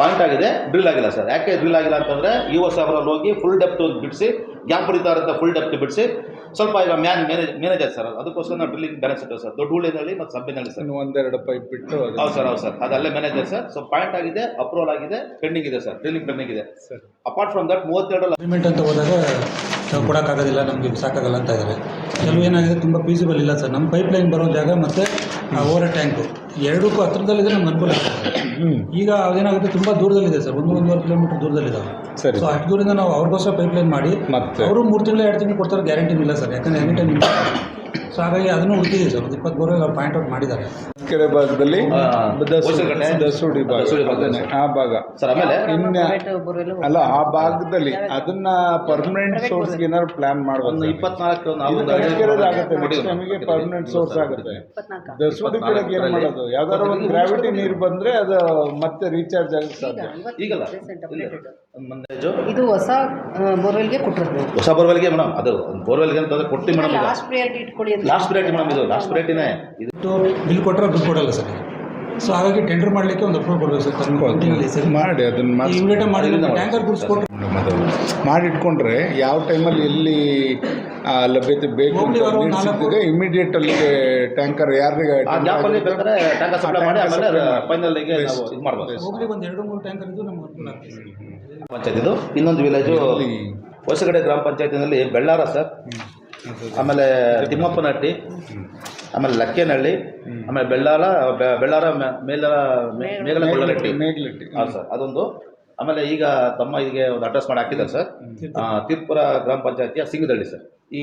Point ಆಗಿದೆ drill ಆಗಿಲ್ಲ sir. ಯಾಕೆ ಡ್ರಿಲ್ ಆಗಿಲ್ಲ ಅಂತಂದ್ರೆ ಈ ವರ್ಷ ಅವರಲ್ಲಿ ಹೋಗಿ ಫುಲ್ ಡೆಪ್ತ್ ಬಿಡಿಸಿ ಗ್ಯಾಪ್ ಹೊಡಿತಾ ಅಂತ ಫುಲ್ ಡೆಪ್ತ್ ಬಿಡಿಸಿ ಸ್ವಲ್ಪ ಈಗ ಮ್ಯಾನ್ ಮ್ಯಾನೇಜ್ ಮ್ಯಾನೇಜರ್ ಸರ್. ಅದಕ್ಕೋಸ್ಕರ ನಾವು ಡ್ರಿಲ್ಲಿಂಗ್ ಬ್ಯಾಲೆನ್ಸ್ ಇಟ್ಟೇವೆ ಸರ್. ದೊಡ್ಡ ಉಳಿನಲ್ಲಿ ಮತ್ತು ಸಬ್ಬಿನಲ್ಲಿ ಸರ್. ಒಂದೆರಡು ಪೈಪ್ ಬಿಟ್ಟು ಹೌದು ಸರ್ ಹೌದು ಸರ್. ಅದಲ್ಲೇ ಮ್ಯಾನೇಜರ್ ಸರ್. ಸೊ ಪಾಯಿಂಟ್ ಆಗಿದೆ ಅಪ್ರೂವಲ್ ಆಗಿದೆ ಪೆಂಡಿಂಗ್ ಇದೆ ಸರ್. ಡ್ರಿಲ್ಲಿಂಗ್ ಪೆಂಡಿಂಗ್ ಇದೆ. ಸರ್. ಅಪಾರ್ಟ್ ಫ್ರಮ್ ದಟ್ ಮೂವತ್ತೆರಡು ಅಗ್ರಿಮೆಂಟ್ ಅಂತ ಹೋದಾಗ ನಾವು ಕೊಡೋಕ್ಕಾಗೋದಿಲ್ಲ ನಮಗೆ ಸಾಕಾಗಲ್ಲ ಅಂತ ಇದ್ದಾರೆ ಕೆಲವು ಏನಾಗಿದೆ ತುಂಬ ಫೀಸಿಬಲ್ ಇಲ್ಲ ಸರ್. ನಮ್ಮ ಪೈಪ್ ಲೈನ್ ಬರೋ ಜಾಗ ಮತ್ತು ಓವರ್ ಟ್ಯಾಂಕು. ಎರಡಕ್ಕೂ ಹತ್ರದಲ್ಲಿದೆ ನಮ್ಗೆ ಅನುಕೂಲ ಆಗ್ತದೆ. ಈಗ ಅದೇನಾಗುತ್ತೆ ತುಂಬ ದೂರದಲ್ಲಿದೆ ಸರ್. ಒಂದು ಒಂದೂವರೆ ಕಿಲೋಮೀಟರ್ ದೂರದಲ್ಲಿದ್ದಾವೆ ಸರಿ. ಸೊ ಅಷ್ಟು ದೂರದಿಂದ ನಾವು ಅವ್ರಿಗೋಸ್ಕರ ಪೈಪ್ ಲೈನ್ ಮಾಡಿ ಮತ್ತೆ? ಅವರು ಮೂರು ತಿಂಗಳು ಎರಡು ತಿಂಗಳು ಕೊಡ್ತಾರೆ ಗ್ಯಾರಂಟಿ ಇಲ್ಲ ಸರ್. ಯಾಕಂದರೆ ಎನಿ ಟೈಮ್ ಸೊ ಹಾಗಾಗಿ ಅದನ್ನು ಉಳಿದಿದೆ ಸರ್. ಒಂದು ಇಪ್ಪತ್ತು ಬೋರ್ವೆಲ್ ಅವ್ರು ಪಾಯಿಂಟ್ ಔಟ್ ಮಾಡಿದ್ದಾರೆ. ಕೆರೆ ಭಾಗದಲ್ಲಿ ದಸೂಡಿ ದಸು- ಹೊಸಗಟ್ಟೆ. ಭಾಗ. ಅದನ್ನೇ. ಆ ಭಾಗ. ಸರ್ ಆಮೇಲೆ? ಇನ್ನ ಅಲ್ಲ ಆ ಭಾಗದಲ್ಲಿ ಅದನ್ನ ಪರ್ಮನೆಂಟ್ ಸೋರ್ಸ್ ಏನಾದ್ರು ಪ್ಲಾನ್ ಒಂದು ಮಾಡ್ಬೋದು ಇಪ್ಪತ್ನಾಲ್ಕು ನಾವು ಇದು ಒಂದು ಆಗುತ್ತೆ ನೆಕ್ಸ್ಟ್ ನಮಗೆ ಪರ್ಮನೆಂಟ್ ಸೋರ್ಸ್ ಆಗುತ್ತೆ. ದಸೂಡಿ ಕಡೆಗೆ ಏನು ಮಾಡೋದು? ಯಾವ್ದಾದ್ರು ಒಂದು ಗ್ರಾವಿಟಿ ನೀರು ಬಂದ್ರೆ ಅದು ಮತ್ತೆ ರೀಚಾರ್ಜ್ ಆಗಕ್ಕೆ ಸಾಧ್ಯ. ಈಗಲ್ಲ? ಮಂದೇಜು? ಇದು ಹೊಸ ಬೋರ್ವೆಲ್ಗೆ ಕೊಟ್ಟಿರೋದು. ಹೊಸ ಬೋರ್ವೆಲ್ಗೆ ಮೇಡಮ್ ಅದು ಬೋರ್ವೆಲ್ಗೆ ಅಂತಂದ್ರೆ ಕೊಡ್ತೀವಿ ಮೇಡಮ್ ಈಗ. ಲಾಸ್ಟ್ ಪ್ರಿಯಾರಿಟಿ ಇಟ್ಕೊಳ್ಳಿ ಅಂತ ಲಾಸ್ಟ್ ರೇಟ್ ಮೇಡಮ್ ಇದು ಲಾಸ್ಟ್ ಪಿರಿಯಡಿನೇ ಇದು ಬಿಲ್ ಕೊಟ್ಟರೆ ದುಡ್ಡು ಕೊಡಲ್ಲ ಸರ್. ಸೊ ಹಾಗಾಗಿ ಟೆಂಡರ್ ಮಾಡಲಿಕ್ಕೆ ಒಂದು ಅಪ್ರೂವ್ ಕೊಡಬೇಕು ಸರ್. ಮಾಡಿ ಅದನ್ನು ಮಾಡಿ ಟ್ಯಾಂಕರ್ ಕೊಡಿಸ್ಕೊಟ್ರೆ ಮಾಡಿಟ್ಕೊಂಡ್ರೆ ಯಾವ ಟೈಮಲ್ಲಿ ಎಲ್ಲಿ ಲಭ್ಯತೆ ಬೇಕು ಇಮಿಡಿಯೇಟ್ ಅಲ್ಲಿ ಟ್ಯಾಂಕರ್ ಯಾರಿಗೆ ಪಂಚಾಯತ್ ಇದು. ಇನ್ನೊಂದು ವಿಲೇಜು ಹೊಸಗಡೆ ಗ್ರಾಮ ಪಂಚಾಯತಿನಲ್ಲಿ ಬೆಳ್ಳಾರ ಸರ್. ಆಮೇಲೆ ತಿಮ್ಮಪ್ಪನಹಟ್ಟಿ ಆಮೇಲೆ ಲಕ್ಕೇನಹಳ್ಳಿ ಆಮೇಲೆ ಬೆಳ್ಳಾರ ಬೆಳ್ಳಾರ ಮೇಲರ ಮೇ- ಮೇಗಲ ಗೊಳ್ಳರಟ್ಟಿ ಮೇಗ್ಲಟ್ಟಿ ಸರ್ ಅದೊಂದು. ಆಮೇಲೆ ಈಗ ತಮ್ಮ ಇದಕ್ಕೆ ಒಂದು ಅಡ್ರೆಸ್ ಮಾಡಿ ಹಾಕಿದ್ದಾರೆ ಸರ್. ತಿರುಪುರ ಗ್ರಾಮ ಪಂಚಾಯತಿಯ ಸಿಂಗದಳ್ಳಿ ಸರ್. ಈ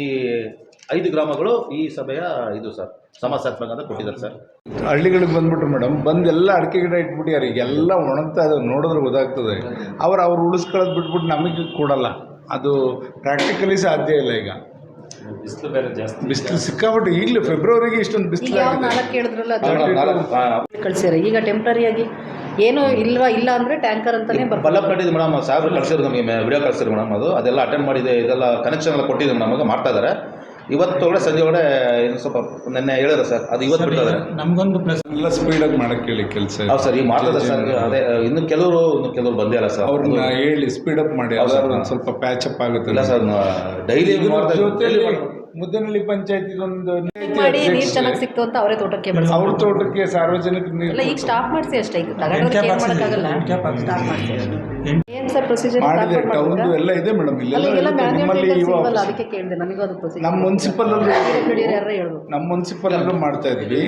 ಐದು ಗ್ರಾಮಗಳು ಈ ಸಭೆಯ ಇದು ಸರ್ ಸಮಸ್ಯಾತ್ಮಕ ಅಂತ ಕೊಟ್ಟಿದ್ದಾರೆ ಸರ್. ಹಳ್ಳಿಗಳಿಗೆ ಬಂದ್ಬಿಟ್ರು ಮೇಡಮ್ ಬಂದೆಲ್ಲ ಎಲ್ಲ ಅಡಿಕೆ ಗಿಡ ಇಟ್ಬಿಟ್ಟಿದ್ದಾರೆ ಈಗ ಎಲ್ಲ ಒಣಗ್ತಾ ಇದೆ ನೋಡಿದ್ರೆ ಗೊತ್ತಾಗ್ತದೆ. ಅವ್ರು ಅವ್ರು ಉಳಿಸ್ಕೊಳ್ಳೋದು ಬಿಟ್ಬಿಟ್ಟು ನಮಗೆ ಕೊಡಲ್ಲ. ಅದು ಪ್ರಾಕ್ಟಿಕಲಿ ಸಾಧ್ಯ ಇಲ್ಲ ಈಗ. ಬಿಸಿಲು ಬೇರೆ ಜಾಸ್ತಿ ಬಿಸಿಲು ಸಿಕ್ಕಾಬಿಟ್ಟು ಈಗಲೂ ಫೆಬ್ರವರಿಗೆ ಇಷ್ಟೊಂದು ಈಗ ಬಿಸಿಲು ಯಾವ ನಾಲ್ಕು ಹೇಳಿದ್ರಲ್ಲ ಕಳ್ಸಿರ. ಈಗ ಟೆಂಪ್ರರಿಯಾಗಿ ಏನೋ ಇಲ್ವಾ? ಇಲ್ಲ ಅಂದ್ರೆ ಟ್ಯಾಂಕರ್ ಅಂತಾನೆ ಬರ್ತಾರೆ ಡೆವಲಪ್ಮೆಂಟ್ ಇದೆ ಮೇಡಮ್ ಸಾಹೇಬ್ರು ಕಳಿಸಿದ್ರು ನಮಗೆ ವಿಡಿಯೋ ಕಳಿಸಿದ್ರು ಮೇಡಮ್ ಅದು. ಅದೆಲ್ಲ ಅಟೆಂಡ್ ಮಾಡಿದೆ ಇದೆಲ್ಲ ಕನೆಕ್ಷನ್ ಎಲ್ಲ ಕೊಟ್ಟಿದ್ದೆ ನಮಗೆ ಮಾಡ್ತಾ ಇದ್ದಾರೆ. ಇವತ್ತು ಒಳಗಡೆ ಸಂಜೆ ಒಳಗೆ ಇನ್ನು ಸ್ವಲ್ಪ ನೆನ್ನೆ ಹೇಳಿದ್ರೆ ಸರ್ ಅದು ಇವತ್ತು ಬಿಡ್ತಾರೆ ನಮಗೊಂದು ಪ್ಲಸ್ ಎಲ್ಲ ಸ್ಪೀಡಾಗಿ ಮಾಡಕ್ಕೆ ಹೇಳಿ ಕೆಲಸ ಹೌದು ಸರ್ ಈಗ ಮಾಡ್ತಾರೆ ಸರ್ ಅದೇ ಇನ್ನು ಕೆಲವರು ಇನ್ನು ಕೆಲವರು ಬಂದೇ ಸರ್. ಅವ್ರನ್ನ ಹೇಳಿ ಸ್ಪೀಡಪ್ ಮಾಡಿ ಸ್ವಲ್ಪ ಪ್ಯಾಚ್ ಅಪ್ ಆಗುತ್ತೆ. ಇಲ್ಲ ಸರ್ ಡೈಲಿ ಜೊತೆಲಿ ಮುದ್ದನಹಳ್ಳಿ ಪಂಚಾಯತಿ ಒಂದು ಮಾಡಿ ನೀರು ಚೆನ್ನಾಗಿ ಸಿಕ್ತು ಅಂತ ಅವರೇ ತೋಟಕ್ಕೆ ಬಳಸಿ ಅವ್ರ ತೋಟಕ್ಕೆ ಸಾರ್ವಜನಿಕ ಅಲ್ಲ ಈಗ ಸ್ಟಾಪ್ ಮಾಡಿಸಿ ಅಷ್ಟೇ ಈಗ ತಗೊಂಡ್ರೆ ಏನು ಮಾಡೋಕ್ಕಾಗಲ್ಲ. ಎಂಟ್ ಕ್ಯಾಪ್ ಹಾಕ್ಸಿದೆ. ಸ್ಟಾಪ್ ಮಾಡಿಸಿ ಏನು ಸರ್ ಪ್ರೊಸೀಜರ್ ಮಾಡಿದೆ ಟೌನ್ ಎಲ್ಲ ಇದೆ ಮೇಡಮ್ ಇಲ್ಲ ನಿಮ್ಮಲ್ಲಿ ಇವಾಗ ಅದಕ್ಕೆ ಕೇಳಿದೆ ನನಗೂ ಅದು ಪ್ರೊಸೀಜರ್ ನಮ್ಮ ಮುನ್ಸಿಪಲ್ ಹೇಳ್ಬೇಕು ನಮ್ಮ ಮುನ್ಸಿಪಲ್ ಅಲ್ಲೂ ಮಾಡ್ತಾ ಇದೀವಿ.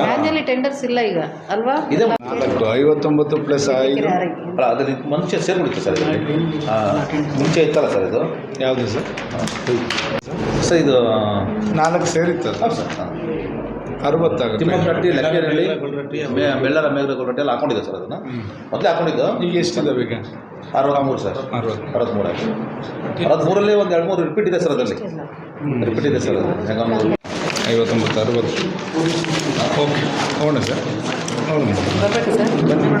ಮ್ಯಾನ್ಯಲಿ ಟೆಂಡರ್ಸ್ ಇಲ್ಲ ಈಗ ಅಲ್ವಾ? ಇದೆ. ನಾಲ್ಕು ಐವತ್ತೊಂಬತ್ತು ಪ್ಲಸ್ ಐದು. ಅಲ್ಲ ಅದ್ರಲ್ಲಿ ಮನುಷ್ಯ ಸೇರ್ಬಿಡುತ್ತೆ ಸರ್ ಇದರಲ್ಲಿ ಮುಂಚೆ ಇತ್ತಲ್ಲ ಸರ್ ಇದು? ಯಾವುದು ಸರ್ ಸರ್ ಇದು ನಾಲ್ಕು ಸೇರಿತ್ತು ಸರ್. ಅರವತ್ತಾಗುತ್ತೆ. ತಿಮ್ಮಪ್ಪನಹಟ್ಟಿ ರಟ್ಟಿ ಮೇ- ಬೆಳ್ಳರ ಮೇಘರ ರೊಟ್ಟಿ ಎಲ್ಲ ಹಾಕೊಂಡಿದ್ದೆ ಸರ್ ಅದನ್ನು. ಮೊದಲೇ ಹಾಕೊಂಡಿದ್ದು? ಈಗ ಎಷ್ಟಿದ್ದಾವೆ ಈಗ? ಅರವತ್ತ್ಮೂರು ಸರ್. ಅರವತ್ತು ಅರವತ್ತ್ಮೂರು ಆಗಿ ಅರವತ್ತ್ಮೂರಲ್ಲಿ ಒಂದು ಎರಡು ಮೂರು ರಿಪೀಟ್ ಇದೆ ಸರ್ ಅದರಲ್ಲಿ. ರಿಪೀಟ್ ಇದೆ ಸರ್ ಅದು. ಹೆಂಗಮ್ಮೂರು ಐವತ್ತೊಂಬತ್ತು ಅರವತ್ತು. ಓಕೆ. ಹೋಗೋಣ ಸರ್. ಹೋಗೋಣ.